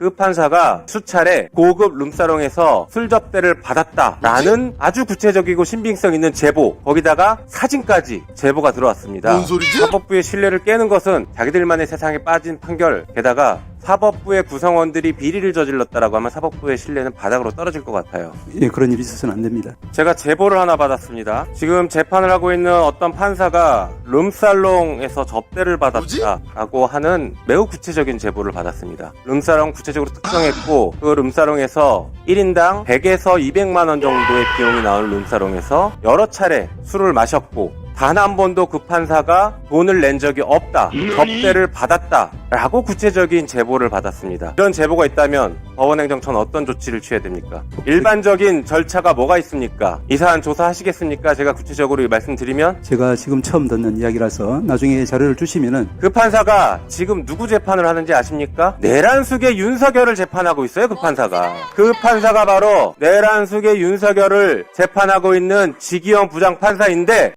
그 판사가 수차례 고급 룸사롱에서 술 접대를 받았다라는 아주 구체적이고 신빙성 있는 제보 거기다가 사진까지 제보가 들어왔습니다. 뭔 소리지? 사법부의 신뢰를 깨는 것은 자기들만의 세상에 빠진 판결 게다가 사법부의 구성원들이 비리를 저질렀다라고 하면 사법부의 신뢰는 바닥으로 떨어질 것 같아요. 예, 그런 일이 있어서는 안 됩니다. 제가 제보를 하나 받았습니다. 지금 재판을 하고 있는 어떤 판사가 룸살롱에서 접대를 받았다라고 하는 매우 구체적인 제보를 받았습니다. 룸살롱 구체적으로 특정했고 그 룸살롱에서 1인당 100에서 200만 원 정도의 비용이 나오는 룸살롱에서 여러 차례 술을 마셨고 단 한 번도 그 판사가 돈을 낸 적이 없다. 접대를 받았다. 라고 구체적인 제보를 받았습니다. 이런 제보가 있다면 법원행정처는 어떤 조치를 취해야 됩니까? 일반적인 절차가 뭐가 있습니까? 이 사안 조사하시겠습니까? 제가 구체적으로 말씀드리면 제가 지금 처음 듣는 이야기라서 나중에 자료를 주시면은 그 판사가 지금 누구 재판을 하는지 아십니까? 내란숙의 윤석열을 재판하고 있어요, 그 판사가. 그 판사가 바로 내란숙의 윤석열을 재판하고 있는 지기현 부장판사인데